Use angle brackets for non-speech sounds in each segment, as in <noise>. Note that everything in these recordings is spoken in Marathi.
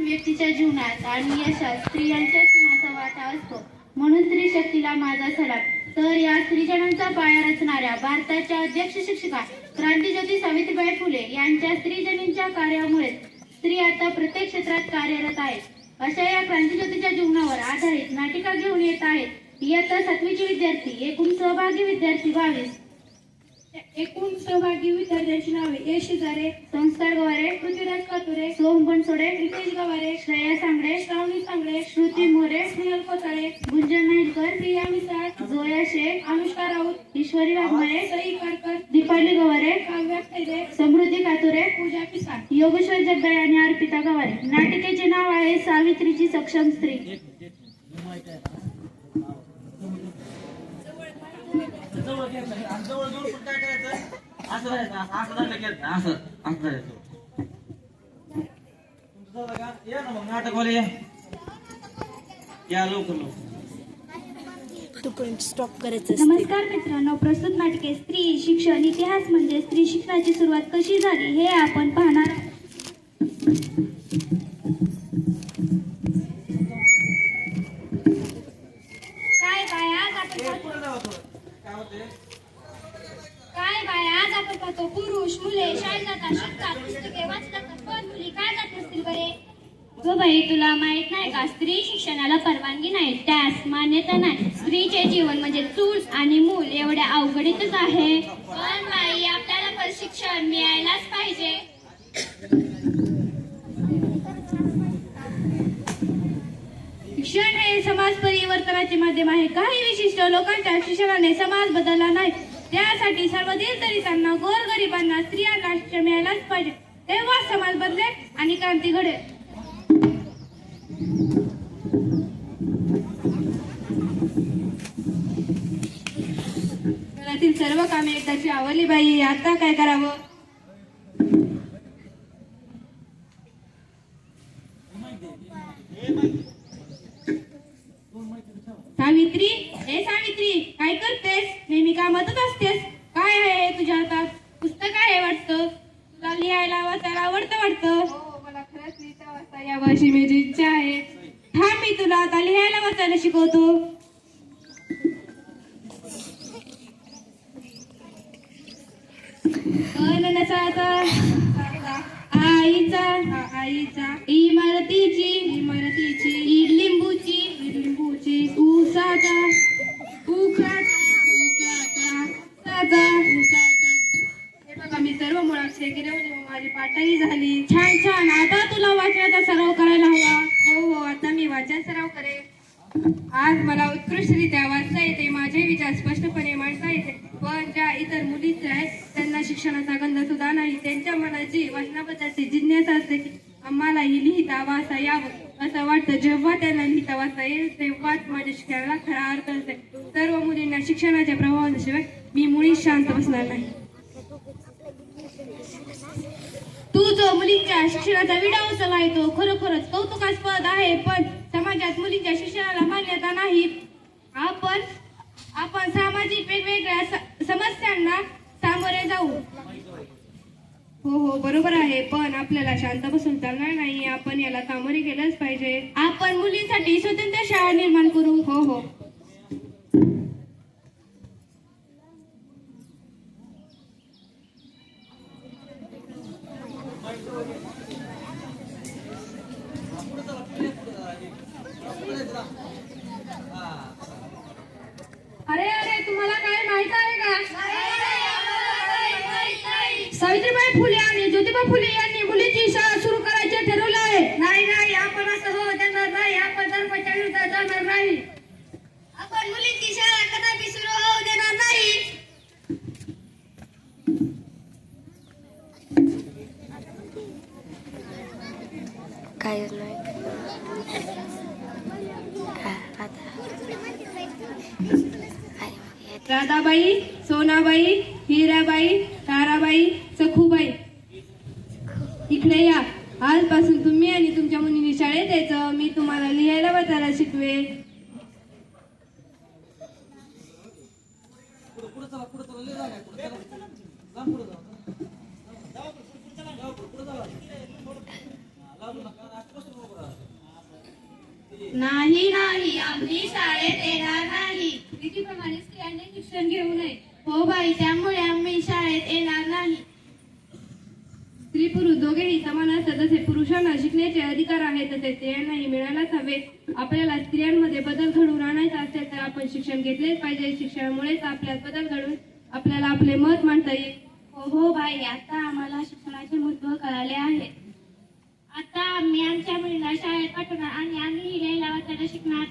व्यक्तीच्या जीवनात आणि यशात स्त्रियांच्याच सिंहाचा वाटा असतो. म्हणून स्त्री शक्तीला माझा सलाम. तर या स्त्रीजनांचा पाया रचणाऱ्या भारताच्या अध्यक्ष शिक्षिका क्रांतीज्योती सावित्रीबाई फुले यांच्या स्त्रीजनींच्या कार्यामुळे स्त्री आता प्रत्येक क्षेत्रात कार्यरत आहेत अशा या क्रांतीज्योतीच्या जीवनावर आधारित नाटिका घेऊन येत आहेत. इयत्ता सातवीची विद्यार्थी एकूण सहभागी विद्यार्थी बावीस. एकूण सहभागी विद्यार्थ्यांची नावे यश शिजारे संस्कार गवारे पृथ्वीराज कातुरे सोम बनसोडे रितेश गवारे श्रेया सांगडे श्रावणी सांगळे श्रुती मोरे स्नेहल कोताळे गुंजन मेहकर प्रिया मिसाळ जोया शेख अनुष्का राऊत ईश्वरी वाघमारे सई कारकर दीपाली गवारे काव्या खैरे समृद्धी कातुरे पूजा पिसाळ योगेश्वर जगदाळे आणि अर्पिता गवारे. नाटिकेचे नाव आहे सावित्रीची सक्षम स्त्री. जवळ घ्यायचं आणि जवळ जवळ पण काय करायचं असं राहायचं असं असं घ्यायचं असं असं राहायचं तुमचं झालं का या ना मग नाटकवाले या या लवकर लवकर स्टॉप करायचं नमस्कार मित्रांनो प्रस्तुत नाटके स्त्री शिक्षण इतिहास म्हणजे स्त्री शिक्षणाची सुरुवात कशी झाली हे आपण पाहणार मुले शाळेत जातात शिकतात पुस्तके वाचतात पण मुली काय जात नसतील बरे? ग बाई तुला माहीत नाही का स्त्री शिक्षणाला परवानगी नाही त्यास मान्यता नाही. स्त्रीचे जीवन म्हणजे चूल आणि मूल एवढ्या अवघडीतच आहे. पण बाई आपल्याला प्रशिक्षण मिळायलाच पाहिजे. शिक्षण हे समाज परिवर्तनाचे माध्यम आहे. काही विशिष्ट लोकांच्या शिक्षणाने समाज बदलला नाही. त्यासाठी सर्व दलितांना गोरगरिबांना स्त्रियांना शिक्षण मिळायलाच पाहिजे. तेव्हा समाज बदलेल आणि क्रांती घडेल. घरातील सर्व कामे एकदाची आवडली बाई आता काय करावं? सावित्री हे सावित्री काय करतेस? नेहमी कामातच असतेस? काय आहे तुझ्या हातात? पुस्तक आहे वाटतं? तुला लिहायला वाचायला आवडतं वाटतं? हो मला खरंच लिहिता वाचता या वर्षी माझी इच्छा आहे. थांब मी तुला आता लिहायला वाचायला शिकवतो. अननसाचा आईचा. आईचा. इमारतीची. इमारतीची. ईड लिंबूची लिंबूची ऊसाचा उखाचा ऊसाचा हे बघा मी सर्व मुळाक्षरे गिरवली व माझी पाठाही झाली. छान छान. आता तुला वाचनाचा सराव करायला हवा. हो हो आता मी वाचन सराव करेन. आज मला उत्कृष्टरित्या वाचता येते माझे विचार स्पष्टपणे मांडता येते. पण ज्या इतर मुलीच आहेत त्यांना शिक्षणाचा गंध सुद्धा नाही. त्यांच्या मनाची जी वाचनाबद्दलची जिज्ञासा असते की आम्हालाही लिहिता वाचा यावं. असं वाटतं. जेव्हा त्यांना लिहिता वाचता येईल तेव्हाच माझ्या शिक्षणाला खरा अर्थ असते सर्व मुलींना शिक्षणाच्या प्रभावाशिवाय मी मुळीच शांत बसणार नाही. तू जो मुलींच्या शिक्षणाचा विडा उचलला तो खरोखरच कौतुकास्पद आहे पण समाजात मुलींच्या शिक्षणाला मान्यता नाही. आपण आपण सामाजिक वेगवेगळ्या समस्यांना सामोरे जाऊ. हो हो बरोबर आहे. पण आपल्याला शांत बसून चालणार नाही. आपण याला सामोरे गेलंच पाहिजे. आपण मुलींसाठी स्वतंत्र शाळा निर्माण करू. हो हो अरे तुम्हाला काय माहीत आहे का सावित्रीबाई फुले आणि ज्योतिबा फुले यांनी मुलीची शाळा सुरू करायचे ठरवले आहे नाही नाही आपण असं हो देणार नाही आपण धर्माच्या विरुद्ध जाणार नाही आपण मुलींची शाळा कदापि सुरू होऊ देणार नाही काय नाही हा, आता आहे, येते. राधाबाई सोनाबाई हिराबाई ताराबाई सखूबाई. इकडे या. आजपासून तुम्ही आणि तुमच्या मुलींनी शाळेत यायचं. मी तुम्हाला लिहायला वाचायला शिकवे नाही नाही. आम्ही शाळेत येणार नाही. रीतीप्रमाणे स्त्रियांनी शिक्षण घेऊ नये? हो बाई त्यामुळे आम्ही शाळेत येणार नाही. स्त्री पुरुष दोघेही समान असतात तसे पुरुषांना शिकण्याचे अधिकार आहेत तसे स्त्रियांनाही मिळायलाच हवे. आपल्याला स्त्रियांमध्ये बदल घडवून आणायचा असेल तर आपण शिक्षण घेतलेच पाहिजे. शिक्षणामुळेच आपल्यात बदल घडून आपल्याला आपले मत मांडता येईल. हो हो बाई आता आम्हाला शिक्षणाचे महत्त्व कळाले आहे. आता आम्ही आमच्या मुलींना शाळेत पाठवणार आणि आम्ही लिहायला वाचायला शिकणार.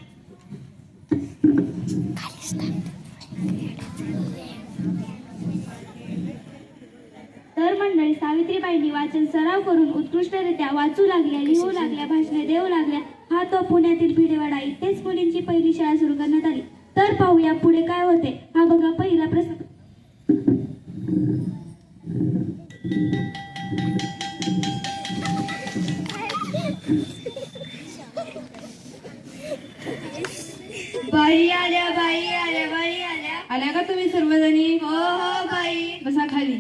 तर मंडळी सावित्रीबाईंनी वाचन सराव करून उत्कृष्टरित्या वाचू लागल्या लिहू लागल्या भाषणे देऊ लागल्या. हा तो पुण्यातील भिडेवाडा. इथेच मुलींची पहिली शाळा सुरू करण्यात आली. तर पाहूया पुढे काय होते. हा बघा पहिला प्रसंग. बाई आल्या बाई आल्या बाई. आल्या का तुम्ही सर्वजणी? हो हो बाई. बसा खाली.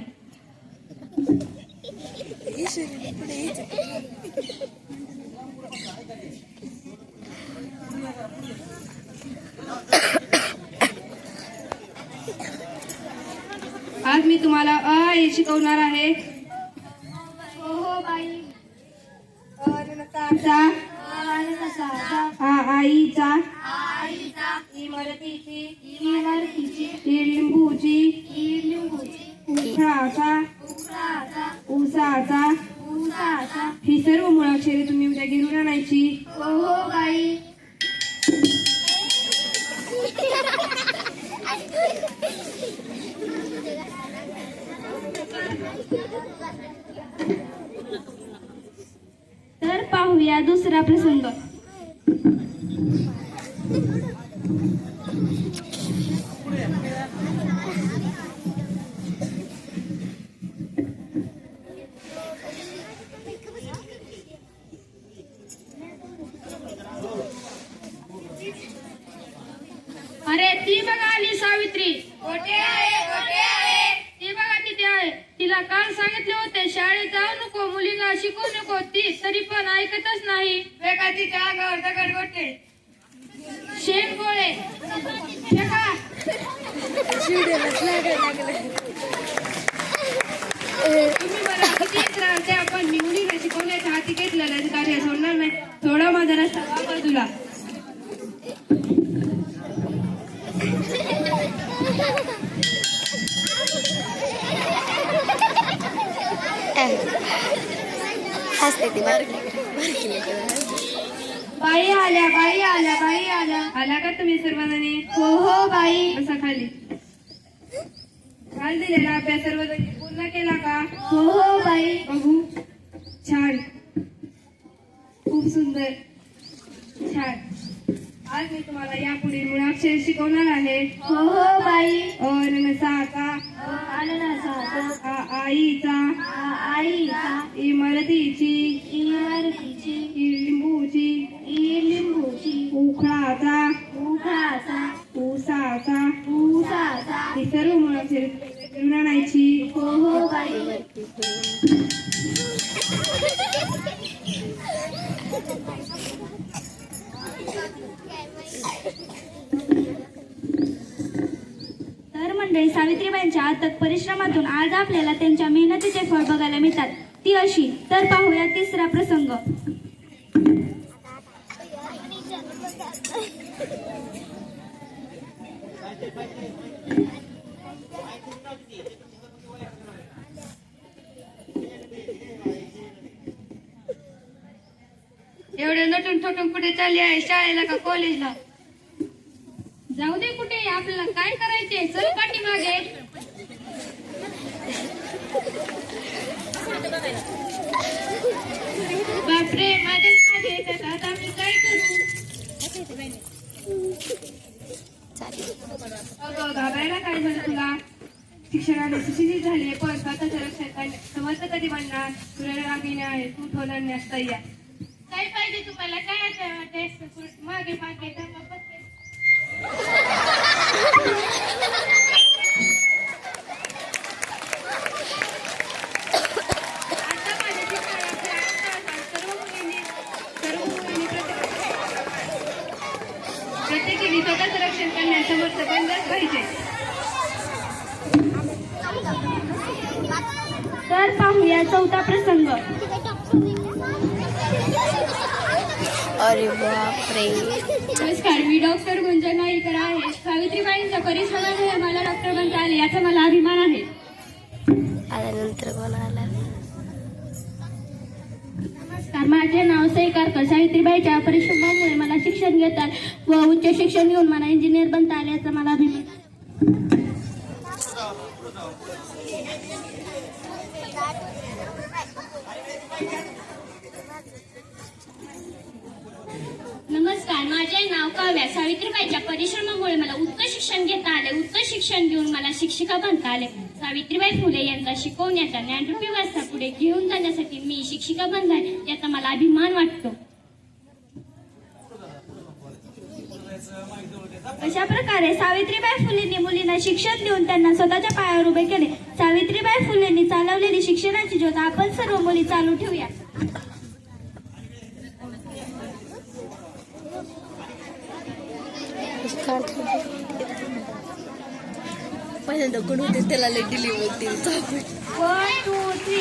आज मी तुम्हाला अ हे शिकवणार आहे. हो हो बाई. आ आईचा. आईचा इमारतीची इमारतीची लिंबूची लिंबूची उखळाचा उसाचा ही सर्व मुळाक्षरे तुम्ही उद्या घेऊन आणायची. हो हो बाई. तर पाहूया दुसरा प्रसंग. ती बघा आली सावित्री. कोठे आहे कोठे आहे. ती बघा तिथे आहे. तिला काल सांगितले होते शाळेत जाऊ नको मुलींना शिकवू नको. ती तरी पण ऐकतच नाही. तिच्या अंगावर दगड गोटे शेण गोळे? तुम्ही मला किती आपण. मुलीला शिकवण्याच्या हाती घेतलेलं कार्य सोडणार नाही. थोडा माझा रस्ता वापर तुला. <laughs> बाई आल्या बाई आल्या बाई आल्या। आला का तुम्ही सर्वजणी? हो हो, बाई। बसा खाली. काल दिलेला अभ्यास सर्वजणी. पूर्ण केला का? हो हो, बाई. बघू. छान. खूप सुंदर. छान. आज मी तुम्हाला यापुढे मुळाक्षर शिकवणार आहे. हो हो बाई. अननसाचा अननसाचा आ आईचा. आ- आईचा. इमारतीची. इमारतीची. लिंबूची. लिंबूची. उखळाचा. उघाचा ऊसाचा. ऊसाचा. ही सर्व मुळाक्षरे आणायची. हो हो बाई तर मंडळी सावित्रीबाईंच्या अथक परिश्रमातून आज आपल्याला त्यांच्या मेहनतीचे फळ बघायला मिळतात. ती अशी तर पाहूया तिसरा प्रसंग. एवढे नटून थटून कुठे चालली आहे? शाळेला का कॉलेजला जाऊ दे कुठे आपल्याला काय करायचे चल पाठीमागे. बापरे माझ्याच माझे येतात. आता मी काय करू? अगं घाबरायला काय झालं तुला? शिक्षणाने सुशिक्षित झाले पण स्वतःचं रक्षण करणे समर्थ कधी बनणार तुला रागिणी आहे तू ठोणार नसता या काय पाहिजे तुम्हाला? काय आता वाटते मागे मागे त्यांनी स्वतःचं रक्षण करण्यास समर्थ बनलंच पाहिजे. तर पाहूया चौथा प्रसंग. अरे बापरे. नमस्कार मी डॉक्टर गुंजन नाईकर आहे. सावित्रीबाईंच्या परिश्रमामुळे मला डॉक्टर बनता आले याचा मला अभिमान आहे. आता नंतर कोण आला नमस्कार माझे नाव सई सावित्रीबाईच्या परिश्रमामुळे मला शिक्षण घेतात व उच्च शिक्षण घेऊन मला इंजिनियर बनता आले याचा मला अभिमान. नमस्कार माझे नाव काव्या. सावित्रीबाईच्या परिश्रमामुळे मला उच्च शिक्षण घेता आले. उच्च शिक्षण घेऊन मला शिक्षिका बनता आले. सावित्रीबाई फुले यांचा शिकवण्याचा ज्ञानरूपी वारसा पुढे घेऊन जाण्यासाठी मी शिक्षिका बनलाय याचा मला अभिमान वाटतो. अशा प्रकारे सावित्रीबाई फुलेंनी मुलींना शिक्षण देऊन त्यांना स्वतःच्या पायावर उभे केले. सावित्रीबाई फुलेंनी चालवलेली शिक्षणाची ज्योत आपण सर्व मुली चालू ठेवूया. पहिल्यांदा कोण होते त्याला लय दिली बोलतील वन टू थ्री